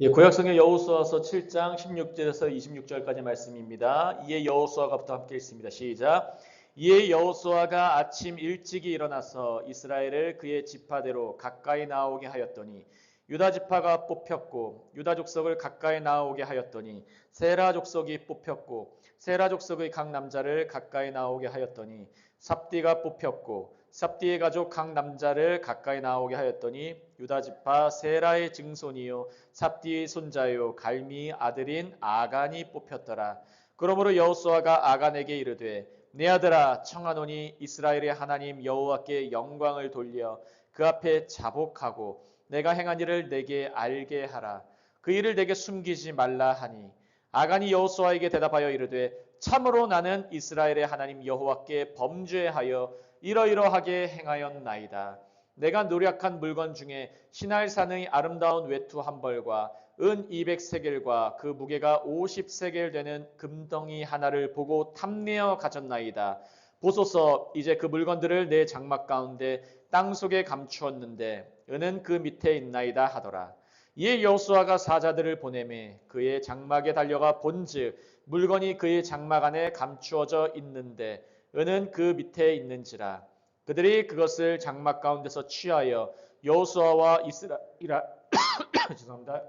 예, 구약성의 여호수아서 7장 16절에서 26절까지 말씀입니다. 이에 여호수아가부터 함께 읽습니다. 시작. 이에 여호수아가 아침 일찍이 일어나서 이스라엘을 그의 지파대로 가까이 나오게 하였더니 유다 지파가 뽑혔고 유다 족속을 가까이 나오게 하였더니 세라 족속이 뽑혔고 세라 족속의 각 남자를 가까이 나오게 하였더니 삽디가 뽑혔고 삽디의 가족 각 남자를 가까이 나오게 하였더니 유다 지파 세라의 증손이요 삽디의 손자요 갈미 아들인 아간이 뽑혔더라. 그러므로 여호수아가 아간에게 이르되 내 아들아 청하노니 이스라엘의 하나님 여호와께 영광을 돌려 그 앞에 자복하고 내가 행한 일을 내게 알게 하라. 그 일을 내게 숨기지 말라 하니 아간이 여호수아에게 대답하여 이르되 참으로 나는 이스라엘의 하나님 여호와께 범죄하여 이러이러하게 행하였나이다. 내가 노력한 물건 중에 신할산의 아름다운 외투 한 벌과 은 200세겔과 그 무게가 50세겔 되는 금덩이 하나를 보고 탐내어 가졌나이다. 보소서 이제 그 물건들을 내 장막 가운데 땅 속에 감추었는데 은은 그 밑에 있나이다 하더라. 이에 여호수아가 사자들을 보내매 그의 장막에 달려가 본즉 물건이 그의 장막 안에 감추어져 있는데 은은 그 밑에 있는지라. 그들이 그것을 장막 가운데서 취하여 여호수아와 이스라엘 죄송합니다.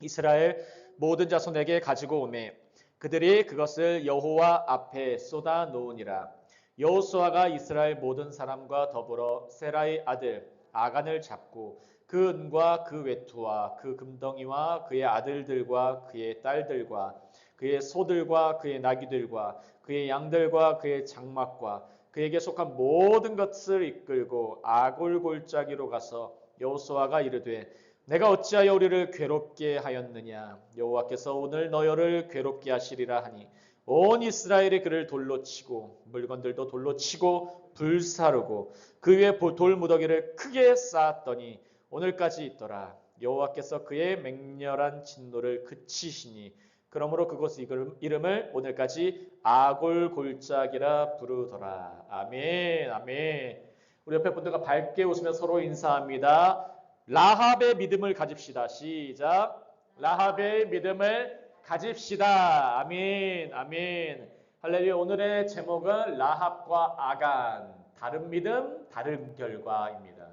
이스라엘 모든 자손에게 가지고 오매. 그들이 그것을 여호와 앞에 쏟아 놓으니라. 여호수아가 이스라엘 모든 사람과 더불어 세라의 아들 아간을 잡고 그 은과 그 외투와 그 금덩이와 그의 아들들과 그의 딸들과 그의 소들과 그의 나귀들과 그의 양들과 그의 장막과 그에게 속한 모든 것을 이끌고 아골 골짜기로 가서 여호수아가 이르되 내가 어찌하여 우리를 괴롭게 하였느냐? 여호와께서 오늘 너희를 괴롭게 하시리라 하니 온 이스라엘이 그를 돌로 치고 물건들도 돌로 치고 불사르고 그 위에 돌 무더기를 크게 쌓았더니 오늘까지 있더라. 여호와께서 그의 맹렬한 진노를 그치시니 그러므로 그곳 이름을 오늘까지 아골 골짜기라 부르더라. 아멘, 아멘. 우리 옆에 분들과 밝게 웃으며 서로 인사합니다. 라합의 믿음을 가집시다. 시작. 라합의 믿음을 가집시다. 아멘, 아멘. 할렐루야. 오늘의 제목은 라합과 아간. 다른 믿음, 다른 결과입니다.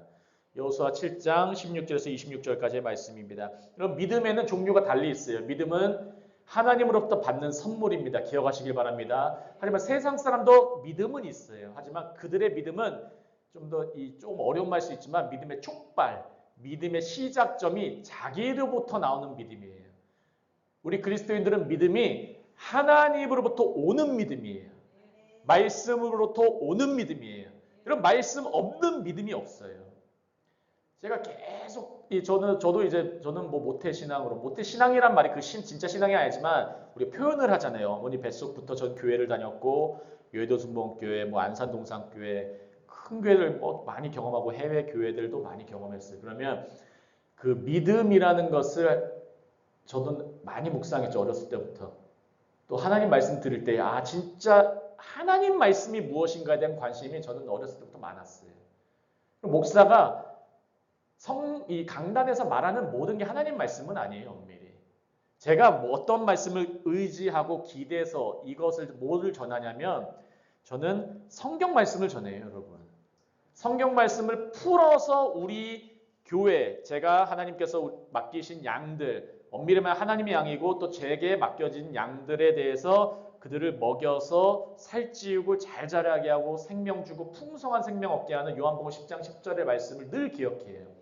여호수아 7장 16절에서 26절까지의 말씀입니다. 그럼 믿음에는 종류가 달리 있어요. 믿음은 하나님으로부터 받는 선물입니다. 기억하시길 바랍니다. 하지만 세상 사람도 믿음은 있어요. 하지만 그들의 믿음은 좀더좀 어려운 말수 있지만 믿음의 촉발, 믿음의 시작점이 자기로부터 나오는 믿음이에요. 우리 그리스도인들은 믿음이 하나님으로부터 오는 믿음이에요. 말씀으로부터 오는 믿음이에요. 그럼 말씀 없는 믿음이 없어요. 제가 계속 이 저는 저도 이제 저는 뭐 모태 신앙으로 모태 신앙이란 말이 그 신, 진짜 신앙이 아니지만 우리 표현을 하잖아요. 어머니 뱃속부터 전 교회를 다녔고 여의도 순복교회, 뭐 안산 동산교회 큰 교회들 뭐 많이 경험하고 해외 교회들도 많이 경험했어요. 그러면 그 믿음이라는 것을 저도 많이 묵상했죠 어렸을 때부터. 또 하나님 말씀 들을 때 아 진짜 하나님 말씀이 무엇인가에 대한 관심이 저는 어렸을 때부터 많았어요. 목사가 성, 이 강단에서 말하는 모든 게 하나님 말씀은 아니에요, 엄밀히. 제가 뭐 어떤 말씀을 의지하고 기대서 이것을 뭐를 전하냐면 저는 성경 말씀을 전해요, 여러분. 성경 말씀을 풀어서 우리 교회, 제가 하나님께서 맡기신 양들, 엄밀히 말 하나님의 양이고 또 제게 맡겨진 양들에 대해서 그들을 먹여서 살찌우고 잘 자라게 하고 생명 주고 풍성한 생명 얻게 하는 요한복음 10장 10절의 말씀을 늘 기억해요.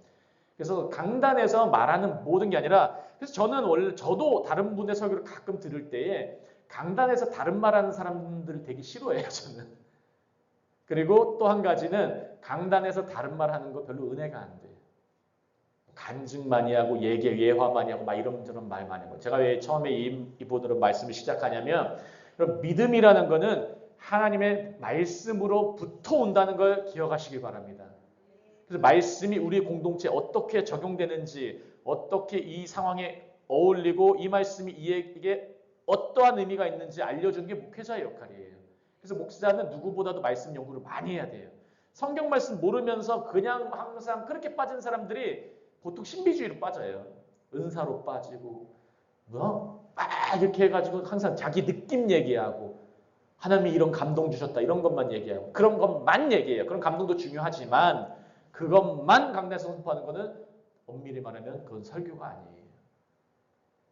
그래서 강단에서 말하는 모든 게 아니라 그래서 저는 원래 저도 다른 분의 설교를 가끔 들을 때에 강단에서 다른 말하는 사람들을 되게 싫어해요 저는. 그리고 또 한 가지는 강단에서 다른 말 하는 거 별로 은혜가 안 돼요. 간증 많이 하고 얘기 예화 많이 하고 막 이런저런 말 많이 하고 제가 왜 처음에 이, 이분으로 말씀을 시작하냐면 믿음이라는 거는 하나님의 말씀으로부터 온다는 걸 기억하시길 바랍니다. 그래서 말씀이 우리 공동체에 어떻게 적용되는지 어떻게 이 상황에 어울리고 이 말씀이 이에게 어떠한 의미가 있는지 알려주는 게 목회자의 역할이에요. 그래서 목사는 누구보다도 말씀 연구를 많이 해야 돼요. 성경 말씀 모르면서 그냥 항상 그렇게 빠진 사람들이 보통 신비주의로 빠져요. 은사로 빠지고 뭐? 막 이렇게 해가지고 항상 자기 느낌 얘기하고 하나님이 이런 감동 주셨다 이런 것만 얘기하고 그런 것만 얘기해요. 그런 감동도 중요하지만 그것만 강단에서 선포하는 거는 엄밀히 말하면 그건 설교가 아니에요.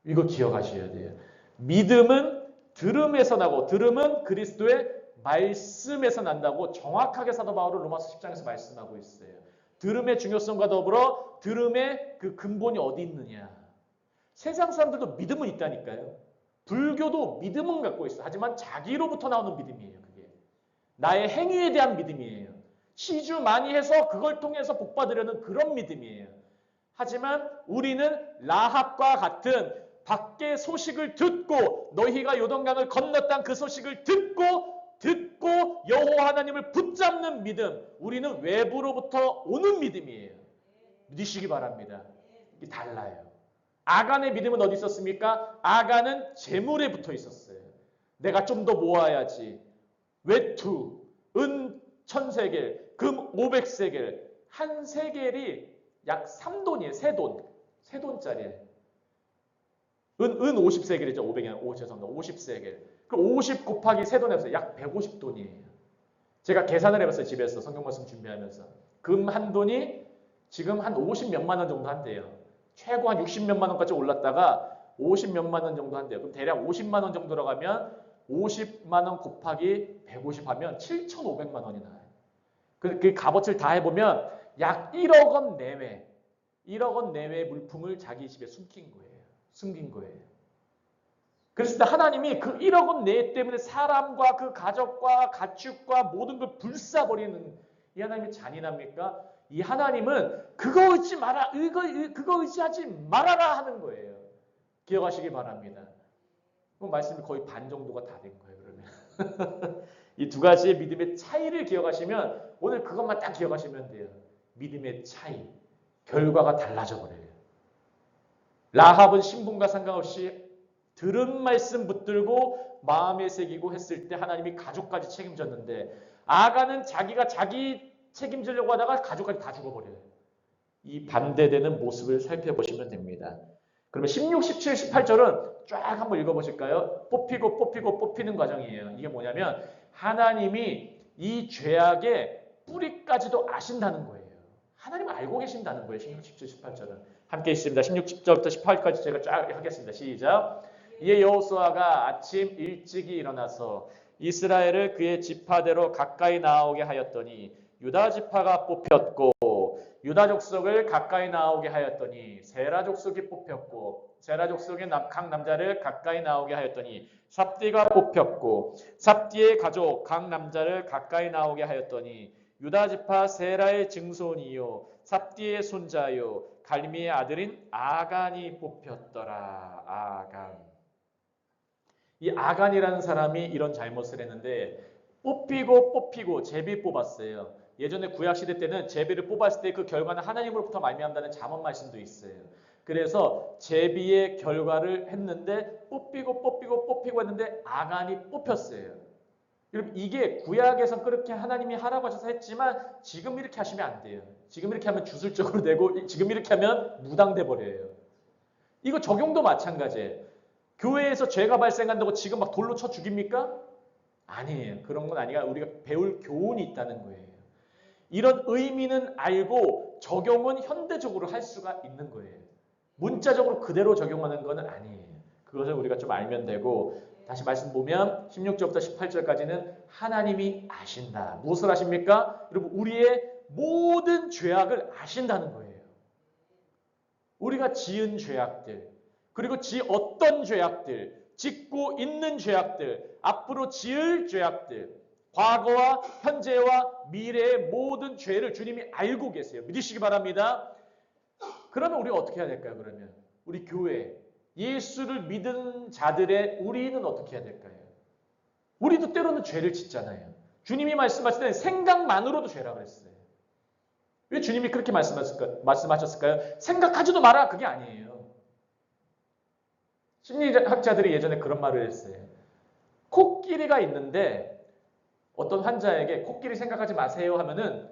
이거 기억하셔야 돼요. 믿음은 들음에서 나고 들음은 그리스도의 말씀에서 난다고 정확하게 사도 바울은 로마서 10장에서 말씀하고 있어요. 들음의 중요성과 더불어 들음의 그 근본이 어디 있느냐. 세상 사람들도 믿음은 있다니까요. 불교도 믿음은 갖고 있어. 하지만 자기로부터 나오는 믿음이에요. 그게 나의 행위에 대한 믿음이에요. 시주 많이 해서 그걸 통해서 복 받으려는 그런 믿음이에요. 하지만 우리는 라합과 같은 밖의 소식을 듣고 너희가 요동강을 건넜다는 그 소식을 듣고 듣고 여호와 하나님을 붙잡는 믿음. 우리는 외부로부터 오는 믿음이에요. 믿으시기 바랍니다. 이게 달라요. 아간의 믿음은 어디 있었습니까? 아간은 재물에 붙어 있었어요. 내가 좀 더 모아야지. 외투, 은 천세겔, 금 500세겔. 한 세겔이 약 3돈이에요. 세돈. 세돈짜리예요. 은, 은 50세겔이죠. 500이 오, 죄송합니다. 50세겔. 그럼 50 곱하기 세돈 해보세요. 약 150돈이에요. 제가 계산을 해봤어요. 집에서 성경 말씀 준비하면서. 금 한 돈이 지금 한 50 몇만 원 정도 한대요. 최고 한 60 몇만 원까지 올랐다가 50 몇만 원 정도 한대요. 그럼 대략 50만 원 정도라고 하면 50만 원 곱하기 150 하면 7,500만 원이 나요. 그, 그 값어치를 다 해보면 약 1억 원 내외, 1억 원 내외의 물품을 자기 집에 숨긴 거예요. 숨긴 거예요. 그래서 하나님이 그 1억 원 내외 때문에 사람과 그 가족과 가축과 모든 걸 불사버리는 이 하나님이 잔인합니까? 이 하나님은 그거 의지 마라, 이거, 그거 의지하지 말아라 하는 거예요. 기억하시기 바랍니다. 그 말씀이 거의 반 정도가 다 된 거예요, 그러면. 이 두 가지의 믿음의 차이를 기억하시면 오늘 그것만 딱 기억하시면 돼요. 믿음의 차이. 결과가 달라져 버려요. 라합은 신분과 상관없이 들은 말씀 붙들고 마음에 새기고 했을 때 하나님이 가족까지 책임졌는데 아가는 자기가 자기 책임지려고 하다가 가족까지 다 죽어버려요. 이 반대되는 모습을 살펴보시면 됩니다. 그러면 16, 17, 18절은 쫙 한번 읽어보실까요? 뽑히고 뽑히고 뽑히는 과정이에요. 이게 뭐냐면 하나님이 이 죄악의 뿌리까지도 아신다는 거예요. 하나님 알고 계신다는 거예요. 16, 17, 18절은. 함께 있습니다. 16, 10절부터 18까지 제가 쫙 하겠습니다. 시작. 이에 여호수아가 아침 일찍이 일어나서 이스라엘을 그의 지파대로 가까이 나오게 하였더니 유다 지파가 뽑혔고 유다 족속을 가까이 나오게 하였더니 세라 족속이 뽑혔고 세라 족속의 각 남자를 가까이 나오게 하였더니 삽디가 뽑혔고 삽디의 가족 각 남자를 가까이 나오게 하였더니 유다 지파 세라의 증손이요 삽디의 손자요 갈미의 아들인 아간이 뽑혔더라 아간 이 아간이라는 사람이 이런 잘못을 했는데 뽑히고 뽑히고 제비 뽑았어요. 예전에 구약 시대 때는 제비를 뽑았을 때 그 결과는 하나님으로부터 말미암다는 잠언 말씀도 있어요. 그래서 제비의 결과를 했는데 뽑히고 뽑히고 뽑히고 했는데 아간이 뽑혔어요. 여러분 이게 구약에서 그렇게 하나님이 하라고 하셔서 했지만 지금 이렇게 하시면 안 돼요. 지금 이렇게 하면 주술적으로 되고 지금 이렇게 하면 무당돼 버려요. 이거 적용도 마찬가지예요. 교회에서 죄가 발생한다고 지금 막 돌로 쳐 죽입니까? 아니에요. 그런 건 아니라 우리가 배울 교훈이 있다는 거예요. 이런 의미는 알고 적용은 현대적으로 할 수가 있는 거예요. 문자적으로 그대로 적용하는 것은 아니에요. 그것을 우리가 좀 알면 되고 다시 말씀 보면 16절부터 18절까지는 하나님이 아신다. 무엇을 아십니까? 여러분 우리의 모든 죄악을 아신다는 거예요. 우리가 지은 죄악들 그리고 지 어떤 죄악들 짓고 있는 죄악들 앞으로 지을 죄악들 과거와 현재와 미래의 모든 죄를 주님이 알고 계세요. 믿으시기 바랍니다. 그러면 우리가 어떻게 해야 될까요? 그러면 우리 교회 예수를 믿은 자들의 우리는 어떻게 해야 될까요? 우리도 때로는 죄를 짓잖아요. 주님이 말씀하실 때는 생각만으로도 죄라고 했어요. 왜 주님이 그렇게 말씀하셨을까요? 생각하지도 마라 그게 아니에요. 심리학자들이 예전에 그런 말을 했어요. 코끼리가 있는데 어떤 환자에게 코끼리 생각하지 마세요 하면은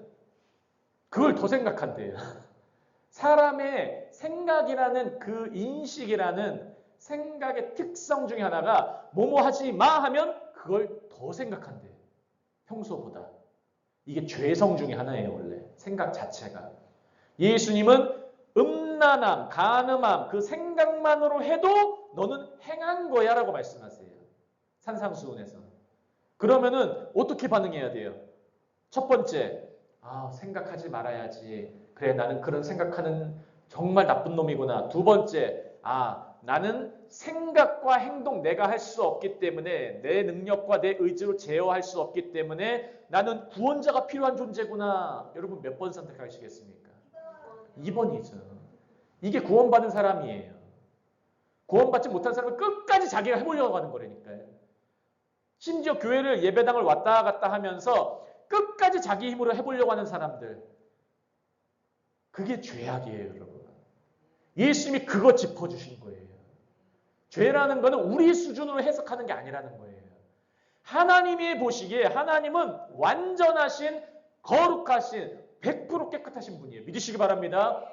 그걸 더 생각한대요. 사람의 생각이라는 그 인식이라는 생각의 특성 중에 하나가 뭐뭐 하지 마 하면 그걸 더 생각한대. 평소보다. 이게 죄성 중에 하나예요, 원래. 생각 자체가. 예수님은 음란함, 간음함, 그 생각만으로 해도 너는 행한 거야 라고 말씀하세요. 산상수훈에서. 그러면은 어떻게 반응해야 돼요? 첫 번째, 아, 생각하지 말아야지. 그래, 나는 그런 생각하는 정말 나쁜 놈이구나. 두 번째, 아, 나는 생각과 행동 내가 할 수 없기 때문에 내 능력과 내 의지로 제어할 수 없기 때문에 나는 구원자가 필요한 존재구나. 여러분 몇 번 선택하시겠습니까? 2번이죠. 이게 구원받은 사람이에요. 구원받지 못한 사람은 끝까지 자기가 해보려고 하는 거라니까요. 심지어 교회를 예배당을 왔다 갔다 하면서 끝까지 자기 힘으로 해보려고 하는 사람들. 그게 죄악이에요, 여러분. 예수님이 그거 짚어주신 거예요. 죄라는 거는 우리 수준으로 해석하는 게 아니라는 거예요. 하나님이 보시기에 하나님은 완전하신, 거룩하신, 100% 깨끗하신 분이에요. 믿으시기 바랍니다.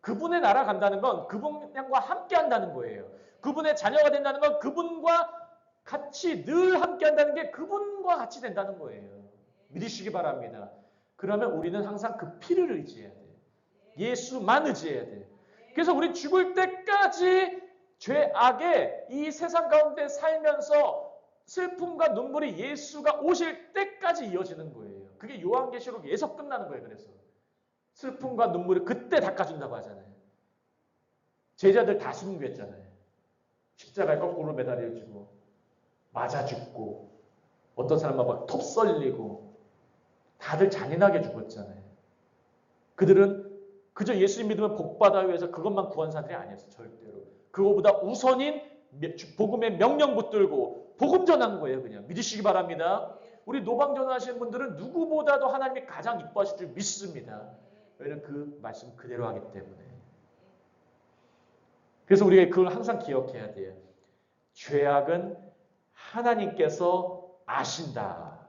그분의 나라 간다는 건 그분과 함께 한다는 거예요. 그분의 자녀가 된다는 건 그분과 같이 늘 함께 한다는 게 그분과 같이 된다는 거예요. 믿으시기 바랍니다. 그러면 우리는 항상 그 피를 의지해야 돼요. 예수만 의지해야 돼요. 그래서 우리 죽을 때까지 죄악의 이 세상 가운데 살면서 슬픔과 눈물이 예수가 오실 때까지 이어지는 거예요. 그게 요한계시록에서 끝나는 거예요. 그래서 슬픔과 눈물을 그때 닦아준다고 하잖아요. 제자들 다 순교했잖아요. 십자가에 거꾸로 매달려지고 맞아 죽고 어떤 사람은 막톱 썰리고 다들 잔인하게 죽었잖아요. 그들은 그저 예수님 믿으면 복받아 위해서 그것만 구한 사람들이 아니었어요. 절대로. 그거보다 우선인 복음의 명령 붙들고 복음 전한 거예요. 그냥 믿으시기 바랍니다. 우리 노방 전하시는 분들은 누구보다도 하나님이 가장 이뻐하실 줄 믿습니다. 왜냐하면 그 말씀 그대로 하기 때문에. 그래서 우리가 그걸 항상 기억해야 돼요. 죄악은 하나님께서 아신다.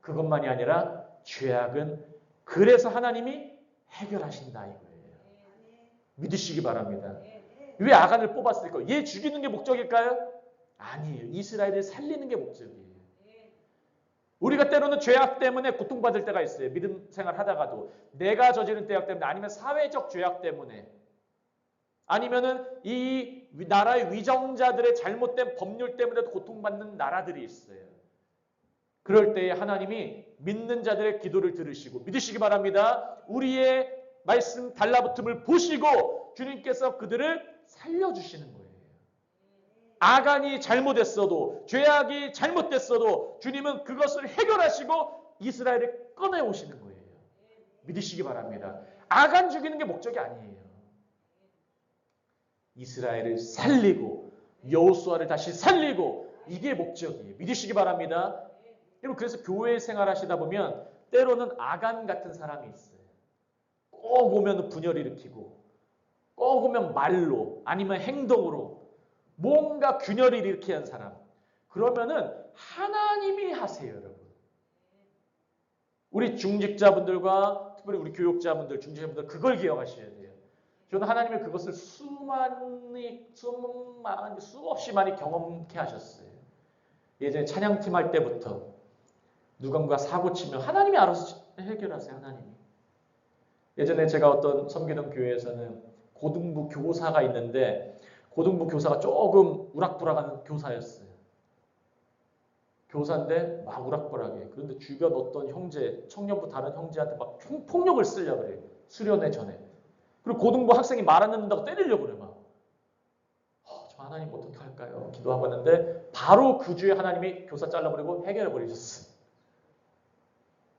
그것만이 아니라 죄악은 그래서 하나님이 해결하신다 이거예요. 믿으시기 바랍니다. 왜 아간을 뽑았을까요? 얘 죽이는 게 목적일까요? 아니에요. 이스라엘을 살리는 게 목적이에요. 우리가 때로는 죄악 때문에 고통받을 때가 있어요. 믿음 생활 하다가도 내가 저지른 죄악 때문에 아니면 사회적 죄악 때문에 아니면은 이 나라의 위정자들의 잘못된 법률 때문에도 고통받는 나라들이 있어요. 그럴 때에 하나님이 믿는 자들의 기도를 들으시고 믿으시기 바랍니다. 우리의 말씀 달라붙음을 보시고 주님께서 그들을 살려주시는 거예요. 아간이 잘못했어도 죄악이 잘못됐어도 주님은 그것을 해결하시고 이스라엘을 꺼내 오시는 거예요. 믿으시기 바랍니다. 아간 죽이는 게 목적이 아니에요. 이스라엘을 살리고 여호수아를 다시 살리고 이게 목적이에요. 믿으시기 바랍니다. 여러분 그래서 교회 생활하시다 보면 때로는 아간 같은 사람이 있어요. 꼭 오면 분열 일으키고 꼭 오면 말로 아니면 행동으로 뭔가 균열을 일으키게 한 사람. 그러면은 하나님이 하세요, 여러분. 우리 중직자분들과 특별히 우리 교육자분들, 중직자분들 그걸 기억하셔야 돼요. 저는 하나님의 그것을 수많이 수많 수없이 많이 경험케 하셨어요. 예전에 찬양팀 할 때부터 누군가 사고 치면 하나님이 알아서 해결하세요. 하나님이. 예전에 제가 어떤 섬기던 교회에서는 고등부 교사가 있는데 고등부 교사가 조금 우락부락한 교사였어요. 교사인데 막 우락부락해. 그런데 주변 어떤 형제, 청년부 다른 형제한테 막 폭력을 쓰려고 그래요. 수련회 전에. 그리고 고등부 학생이 말 안 듣는다고 때리려고 그래 막. 어, 저 하나님 어떻게 할까요? 기도하고 있는데 바로 그 주에 하나님이 교사 잘라버리고 해결해 버리셨어요.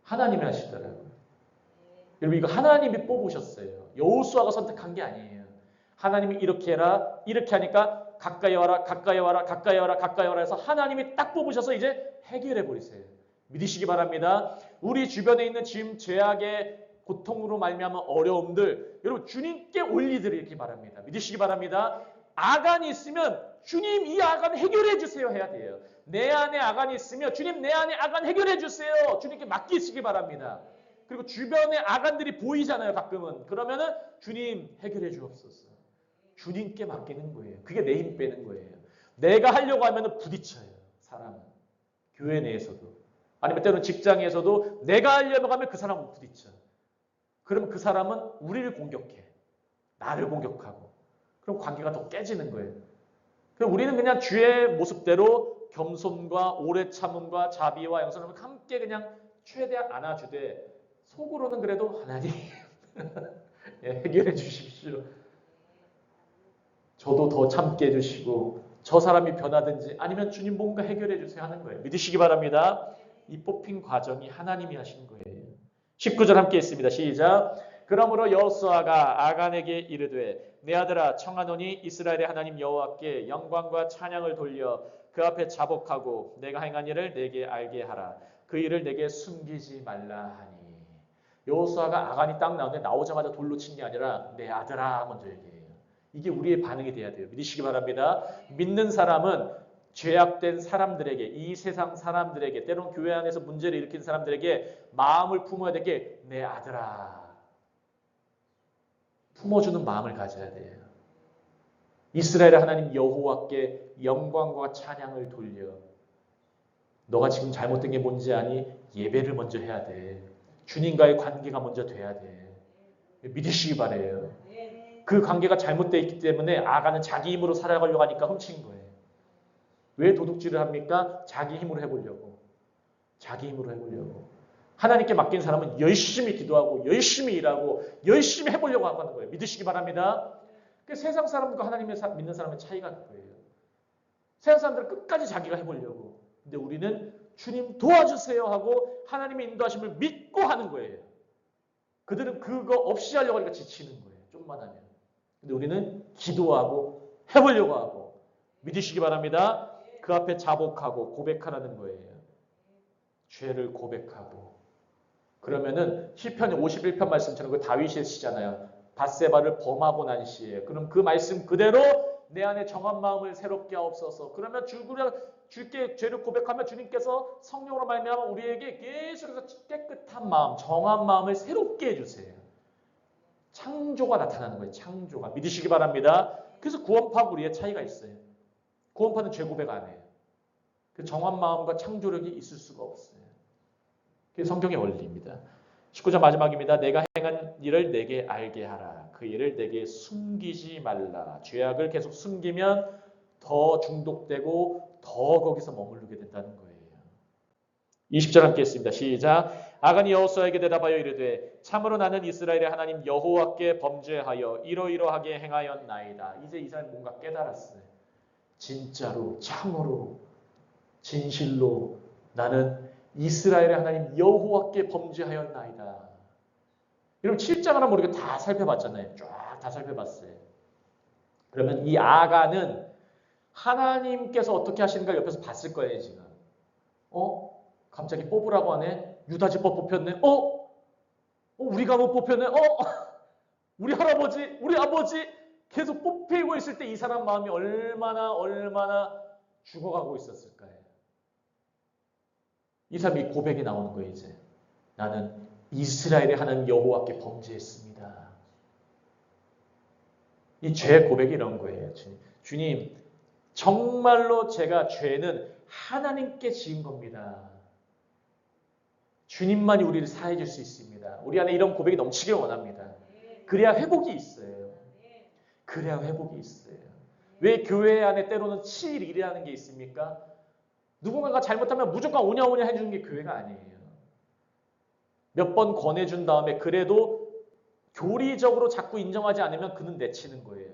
하나님이 하시더라고요. 여러분 이거 하나님이 뽑으셨어요. 여호수아가 선택한 게 아니에요. 하나님이 이렇게 해라 이렇게 하니까 가까이 와라 가까이 와라 가까이 와라 가까이 와라 해서 하나님이 딱 뽑으셔서 이제 해결해 버리세요. 믿으시기 바랍니다. 우리 주변에 있는 지금 죄악의 고통으로 말미암은 어려움들 여러분 주님께 올리드리기 바랍니다. 믿으시기 바랍니다. 아간이 있으면 주님 이 아간 해결해 주세요 해야 돼요. 내 안에 아간이 있으면 주님 내 안에 아간 해결해 주세요. 주님께 맡기시기 바랍니다. 그리고 주변에 아간들이 보이잖아요, 가끔은. 그러면은 주님 해결해 주옵소서. 주님께 맡기는 거예요. 그게 내 힘 빼는 거예요. 내가 하려고 하면은 부딪혀요, 사람은. 교회 내에서도. 아니면 때로는 직장에서도 내가 하려고 하면 그 사람은 부딪혀. 그러면 그 사람은 우리를 공격해. 나를 공격하고. 그럼 관계가 더 깨지는 거예요. 그럼 우리는 그냥 주의 모습대로 겸손과 오래 참음과 자비와 양선함을 함께 그냥 최대한 안아주되 속으로는 그래도 하나님 예, 해결해 주십시오. 저도 더 참게 해주시고 저 사람이 변하든지 아니면 주님 뭔가 해결해 주세요 하는 거예요. 믿으시기 바랍니다. 이 뽑힌 과정이 하나님이 하신 거예요. 19절 함께 있습니다. 시작. 그러므로 여호수아가 아간에게 이르되 내 아들아 청하노니 이스라엘의 하나님 여호와께 영광과 찬양을 돌려 그 앞에 자복하고 내가 행한 일을 내게 알게 하라. 그 일을 내게 숨기지 말라 하니. 여호수아가 아간이 딱 나오는데 나오자마자 돌로 친 게 아니라 내 아들아 먼저 얘기해요. 이게 우리의 반응이 돼야 돼요. 믿으시기 바랍니다. 믿는 사람은 죄악된 사람들에게 이 세상 사람들에게 때론 교회 안에서 문제를 일으킨 사람들에게 마음을 품어야 될 게 내 아들아 품어주는 마음을 가져야 돼요. 이스라엘의 하나님 여호와께 영광과 찬양을 돌려 너가 지금 잘못된 게 뭔지 아니 예배를 먼저 해야 돼. 주님과의 관계가 먼저 돼야 돼. 믿으시기 바래요. 그 관계가 잘못되어 있기 때문에 아가는 자기 힘으로 살아가려고 하니까 훔친 거예요. 왜 도둑질을 합니까? 자기 힘으로 해보려고. 자기 힘으로 해보려고. 하나님께 맡긴 사람은 열심히 기도하고 열심히 일하고 열심히 해보려고 하는 거예요. 믿으시기 바랍니다. 그 세상 사람과 하나님의 사- 믿는 사람의 차이가 그거예요. 세상 사람들은 끝까지 자기가 해보려고. 근데 우리는 주님 도와주세요 하고 하나님의 인도하심을 믿고 하는 거예요. 그들은 그거 없이 하려고 하니까 지치는 거예요. 좀만 하면. 근데 우리는 기도하고 해보려고 하고 믿으시기 바랍니다. 그 앞에 자복하고 고백하라는 거예요. 죄를 고백하고 그러면은 시편 51편 말씀처럼 그 다윗의 시잖아요. 바세바를 범하고 난 시에 그럼 그 말씀 그대로 내 안에 정한 마음을 새롭게 하옵소서. 그러면 주구려 주께 죄를 고백하면 주님께서 성령으로 말미암아 우리에게 계속해서 깨끗한 마음, 정한 마음을 새롭게 해주세요. 창조가 나타나는 거예요. 창조가 믿으시기 바랍니다. 그래서 구원파하고 우리의 차이가 있어요. 구원파는 죄 고백 안 해요. 그 정한 마음과 창조력이 있을 수가 없어요. 그게 성경의 원리입니다. 19절 마지막입니다. 내가 행한 일을 내게 알게 하라. 그 일을 내게 숨기지 말라. 죄악을 계속 숨기면 더 중독되고 더 거기서 머무르게 된다는 거예요. 20절 함께 했습니다. 시작. 아간이 여호수아에게 대답하여 이르되 참으로 나는 이스라엘의 하나님 여호와께 범죄하여 이러이러하게 행하였나이다. 이제 이 사람이 뭔가 깨달았어요. 진짜로 참으로 진실로 나는 이스라엘의 하나님 여호와께 범죄하였나이다. 여러분 7장 하나 모르게 다 살펴봤잖아요. 쫙 다 살펴봤어요. 그러면 이 아가는 하나님께서 어떻게 하시는가 옆에서 봤을 거예요 지금. 어? 갑자기 뽑으라고 하네. 유다지법 뽑혔네. 어? 어? 우리가 못 뽑혔네. 어? 우리 할아버지, 우리 아버지 계속 뽑히고 있을 때 이 사람 마음이 얼마나 얼마나 죽어가고 있었을까요? 이 사람이 고백이 나오는 거예요, 이제. 나는 이스라엘의 하나님 여호와께 범죄했습니다. 이 죄 고백이 이런 거예요. 주님, 주님, 정말로 제가 죄는 하나님께 지은 겁니다. 주님만이 우리를 사해 줄 수 있습니다. 우리 안에 이런 고백이 넘치길 원합니다. 그래야 회복이 있어요. 그래야 회복이 있어요. 왜 교회 안에 때로는 치일이라는 게 있습니까? 누군가가 잘못하면 무조건 오냐 오냐 해주는 게 교회가 아니에요. 몇 번 권해준 다음에 그래도 교리적으로 자꾸 인정하지 않으면 그는 내치는 거예요.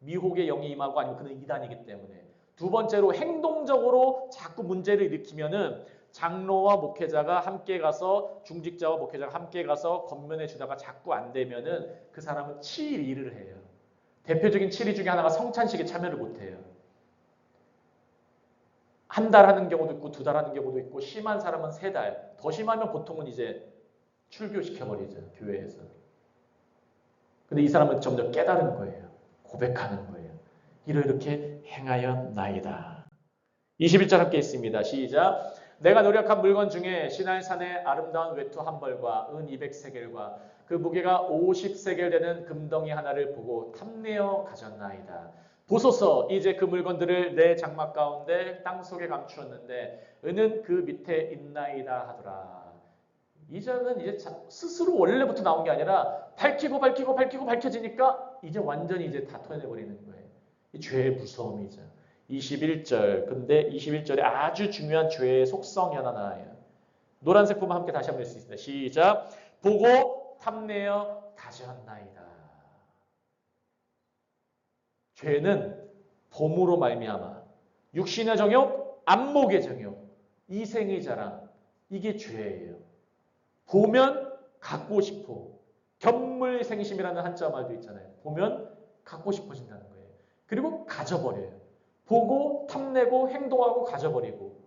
미혹의 영이 임하고 아니면 그는 이단이기 때문에. 두 번째로 행동적으로 자꾸 문제를 일으키면은 장로와 목회자가 함께 가서 중직자와 목회자가 함께 가서 건면해 주다가 자꾸 안 되면은 그 사람은 치일 일을 해요. 대표적인 치리 중에 하나가 성찬식에 참여를 못 해요. 한 달 하는 경우도 있고 두 달 하는 경우도 있고 심한 사람은 세 달. 더 심하면 보통은 이제 출교시켜 버리죠 교회에서. 근데 이 사람은 점점 깨달은 거예요. 고백하는 거예요. 이렇게 행하였나이다. 21절 함께 있습니다. 시작. 내가 노력한 물건 중에 시나이산의 아름다운 외투 한 벌과 은 200세겔과 그 무게가 50세겔 되는 금덩이 하나를 보고 탐내어 가졌나이다. 보소서 이제 그 물건들을 내 장막 가운데 땅 속에 감추었는데 은은 그 밑에 있나이다 하더라. 이제는 이제 자- 스스로 원래부터 나온 게 아니라 밝히고 밝히고 밝히고 밝혀지니까 이제 완전히 이제 다 토해내 버리는 거예요. 이 죄의 무서움이죠. 21절. 근데 21절에 아주 중요한 죄의 속성이 하나 나와요. 노란색 부분 함께 다시 한번 읽을 수 있습니다. 시작. 보고 탐내어 가져왔나이다. 죄는 봄으로 말미암아 육신의 정욕, 안목의 정욕, 이생의 자랑 이게 죄예요. 보면 갖고 싶어. 견물생심이라는 한자 말도 있잖아요. 보면 갖고 싶어진다는 거예요. 그리고 가져버려요. 보고 탐내고 행동하고 가져버리고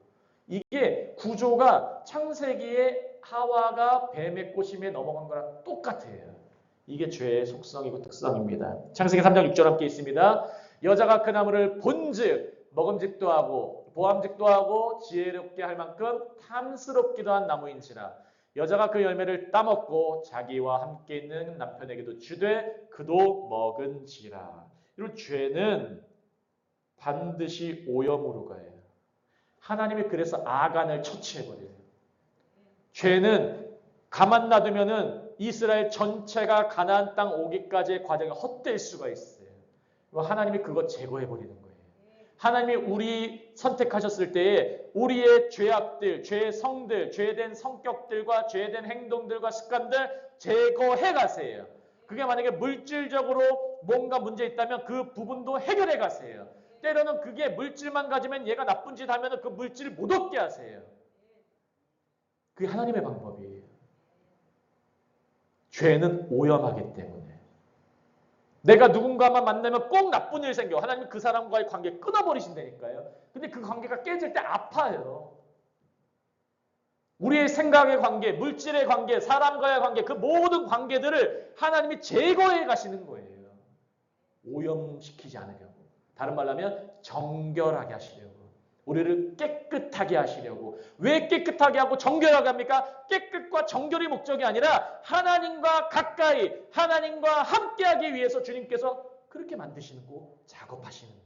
이게 구조가 창세기에 하와가 뱀의 꼬심에 넘어간 거랑 똑같아요. 이게 죄의 속성이고 특성입니다. 창세기 3장 6절 함께 있습니다. 여자가 그 나무를 본즉 먹음직도 하고 보암직도 하고 지혜롭게 할 만큼 탐스럽기도 한 나무인지라 여자가 그 열매를 따먹고 자기와 함께 있는 남편에게도 주되 그도 먹은지라 이런 죄는 반드시 오염으로 가요. 하나님이 그래서 아간을 처치해버려요. 죄는 가만 놔두면은 이스라엘 전체가 가나안 땅 오기까지의 과정이 헛될 수가 있어요. 하나님이 그거 제거해 버리는 거예요. 하나님이 우리 선택하셨을 때에 우리의 죄악들, 죄의 성들, 죄된 성격들과 죄된 행동들과 습관들 제거해 가세요. 그게 만약에 물질적으로 뭔가 문제 있다면 그 부분도 해결해 가세요. 때로는 그게 물질만 가지면 얘가 나쁜 짓 하면 그 물질을 못 얻게 하세요. 그게 하나님의 방법이에요. 죄는 오염하기 때문에. 내가 누군가만 만나면 꼭 나쁜 일 생겨. 하나님 그 사람과의 관계 끊어버리신다니까요. 근데 그 관계가 깨질 때 아파요. 우리의 생각의 관계, 물질의 관계, 사람과의 관계, 그 모든 관계들을 하나님이 제거해 가시는 거예요. 오염시키지 않으려고. 다른 말로 하면 정결하게 하시려고. 우리를 깨끗하게 하시려고. 왜 깨끗하게 하고 정결하게 합니까? 깨끗과 정결이 목적이 아니라 하나님과 가까이, 하나님과 함께하기 위해서 주님께서 그렇게 만드시고 작업하시는 거예요.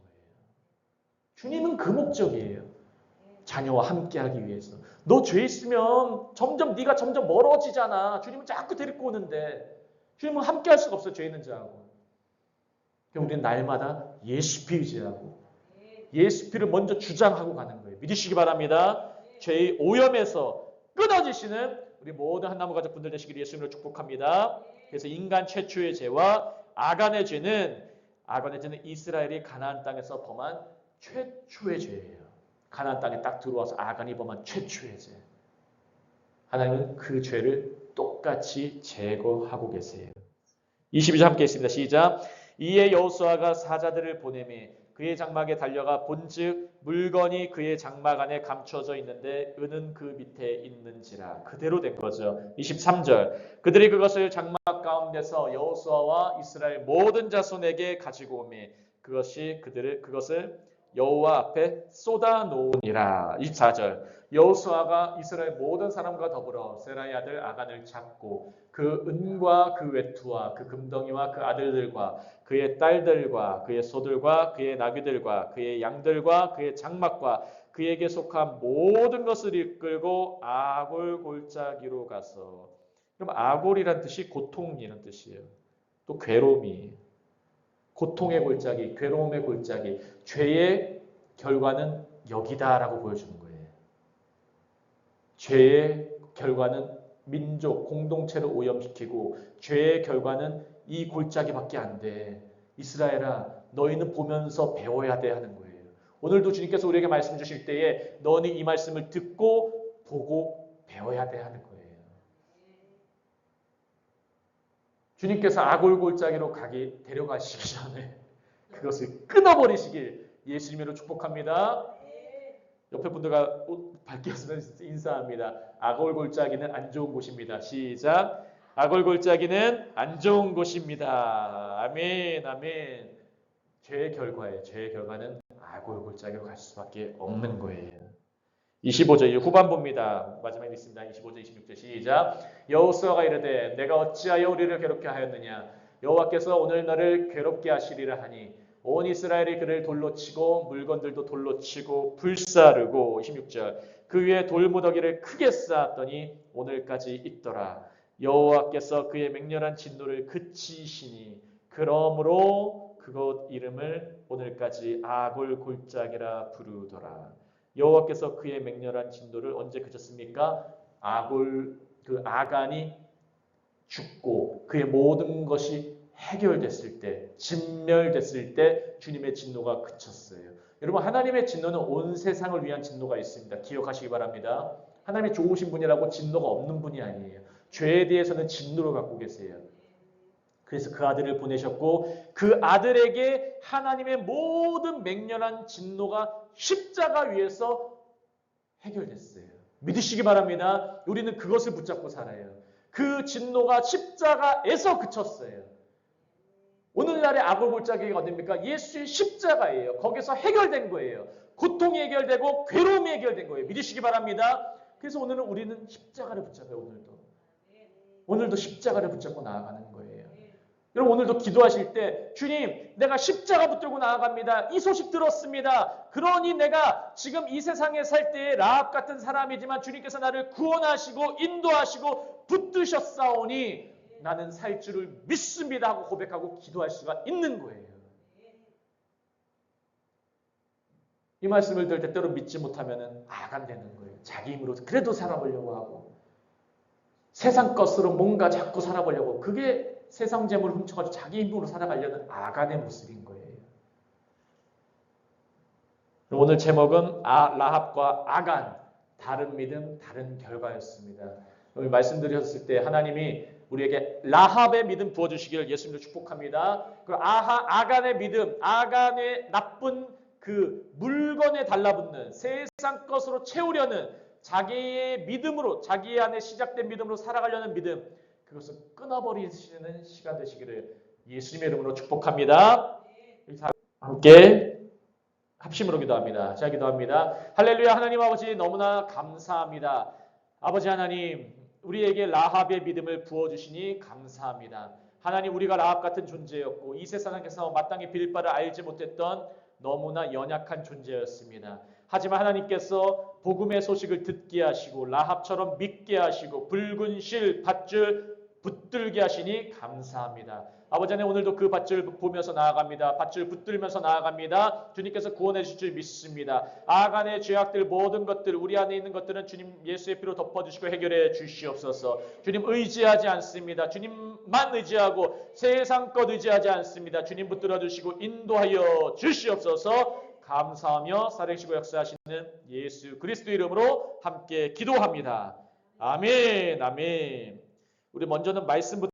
주님은 그 목적이에요. 자녀와 함께하기 위해서. 너 죄 있으면 점점 네가 점점 멀어지잖아. 주님은 자꾸 데리고 오는데 주님은 함께할 수가 없어. 죄 있는 자하고. 우리는 날마다 예수 피 의지하고 예수 피를 먼저 주장하고 가는 거예요. 믿으시기 바랍니다. 죄의 오염에서 끊어지시는 우리 모든 한나무 가족 분들 되시기를 예수님으로 축복합니다. 그래서 인간 최초의 죄와 아간의 죄는 아간의 죄는 이스라엘이 가나안 땅에서 범한 최초의 죄예요. 가나안 땅에 딱 들어와서 아간이 범한 최초의 죄. 하나님은 그 죄를 똑같이 제거하고 계세요. 22절 함께 있습니다. 시작. 이에 여호수아가 사자들을 보내매 그의 장막에 달려가 본즉 물건이 그의 장막 안에 감춰져 있는데 은은 그 밑에 있는지라 그대로 된 거죠. 23절 그들이 그것을 장막 가운데서 여호수아와 이스라엘 모든 자손에게 가지고 오매 그것이 그들을 그것을 여호와 앞에 쏟아 놓으니라. 24절 여호수아가 이스라엘 모든 사람과 더불어 세라의 아들 아간을 잡고 그 은과 그 외투와 그 금덩이와 그 아들들과 그의 딸들과 그의 소들과 그의 나귀들과 그의 양들과 그의 장막과 그에게 속한 모든 것을 이끌고 아골 골짜기로 가서 그럼 아골이란 뜻이 고통이라는 뜻이에요. 또 괴로움이 고통의 골짜기, 괴로움의 골짜기, 죄의 결과는 여기다라고 보여주는 거예요. 죄의 결과는 민족, 공동체를 오염시키고 죄의 결과는 이 골짜기밖에 안 돼. 이스라엘아, 너희는 보면서 배워야 돼 하는 거예요. 오늘도 주님께서 우리에게 말씀 주실 때에 너는 이 말씀을 듣고 보고 배워야 돼 하는 거예요. 주님께서 아골 골짜기로 가기 데려가시기 전에 그것을 끊어버리시길 예수님으로 축복합니다. 옆에 분들과 옷 밝혔으면 인사합니다. 아골 골짜기는 안 좋은 곳입니다. 시작. 아골 골짜기는 안 좋은 곳입니다. 아멘, 아멘. 죄의 결과에 죄의 결과는 아골 골짜기로 갈 수밖에 없는 거예요. 25절 후반부입니다. 마지막에 있습니다. 25절 26절 시작. 여호수아가 이르되 내가 어찌하여 우리를 괴롭게 하였느냐 여호와께서 오늘 너를 괴롭게 하시리라 하니 온 이스라엘이 그를 돌로 치고 물건들도 돌로 치고 불사르고 26절 그 위에 돌무더기를 크게 쌓았더니 오늘까지 있더라. 여호와께서 그의 맹렬한 진노를 그치시니 그러므로 그곳 이름을 오늘까지 아골 골짜기라 부르더라. 여호와께서 그의 맹렬한 진노를 언제 그쳤습니까? 아골 그 아간이 죽고 그의 모든 것이 해결됐을 때, 진멸됐을 때 주님의 진노가 그쳤어요. 여러분 하나님의 진노는 온 세상을 위한 진노가 있습니다. 기억하시기 바랍니다. 하나님이 좋으신 분이라고 진노가 없는 분이 아니에요. 죄에 대해서는 진노를 갖고 계세요. 그래서 그 아들을 보내셨고 그 아들에게 하나님의 모든 맹렬한 진노가 십자가 위에서 해결됐어요. 믿으시기 바랍니다. 우리는 그것을 붙잡고 살아요. 그 진노가 십자가에서 그쳤어요. 오늘날의 악어골짜기가 어딥니까? 예수의 십자가예요. 거기서 해결된 거예요. 고통이 해결되고 괴로움이 해결된 거예요. 믿으시기 바랍니다. 그래서 오늘은 우리는 십자가를 붙잡아요. 오늘도. 오늘도 십자가를 붙잡고 나아가는 거예요. 여러분 오늘도 기도하실 때 주님 내가 십자가 붙들고 나아갑니다. 이 소식 들었습니다. 그러니 내가 지금 이 세상에 살 때에 라합 같은 사람이지만 주님께서 나를 구원하시고 인도하시고 붙드셨사오니 나는 살 줄을 믿습니다 하고 고백하고 기도할 수가 있는 거예요. 이 말씀을 들 때때로 믿지 못하면 아간되는 거예요. 자기 힘으로 그래도 살아보려고 하고 세상 것으로 뭔가 자꾸 살아보려고 그게 세상 재물을 훔쳐가지고 자기 힘으로 살아가려는 아간의 모습인 거예요. 오늘 제목은 아, 라합과 아간 다른 믿음 다른 결과였습니다. 오늘 말씀드렸을 때 하나님이 우리에게 라합의 믿음 부어주시기를 예수님도 축복합니다. 그 아하 아간의 믿음, 아간의 나쁜 그 물건에 달라붙는 세상 것으로 채우려는 자기의 믿음으로 자기 안에 시작된 믿음으로 살아가려는 믿음 그것을 끊어버리시는 시간 되시기를 예수님의 이름으로 축복합니다. 함께 합심으로 기도합니다. 제가 기도합니다. 할렐루야 하나님 아버지 너무나 감사합니다. 아버지 하나님 우리에게 라합의 믿음을 부어주시니 감사합니다. 하나님 우리가 라합 같은 존재였고 이 세상에서 마땅히 빌 바를 알지 못했던 너무나 연약한 존재였습니다. 하지만 하나님께서 복음의 소식을 듣게 하시고 라합처럼 믿게 하시고 붉은 실 밧줄 붙들게 하시니 감사합니다. 아버지 하나님 오늘도 그 밧줄 보면서 나아갑니다. 밧줄 붙들면서 나아갑니다. 주님께서 구원해 주실 줄 믿습니다. 아간의 죄악들 모든 것들 우리 안에 있는 것들은 주님 예수의 피로 덮어주시고 해결해 주시옵소서. 주님 의지하지 않습니다. 주님만 의지하고 세상 것 의지하지 않습니다. 주님 붙들어 주시고 인도하여 주시옵소서. 감사하며 살아계시고 역사하시는 예수 그리스도 이름으로 함께 기도합니다. 아멘, 아멘. 우리 먼저는 말씀부터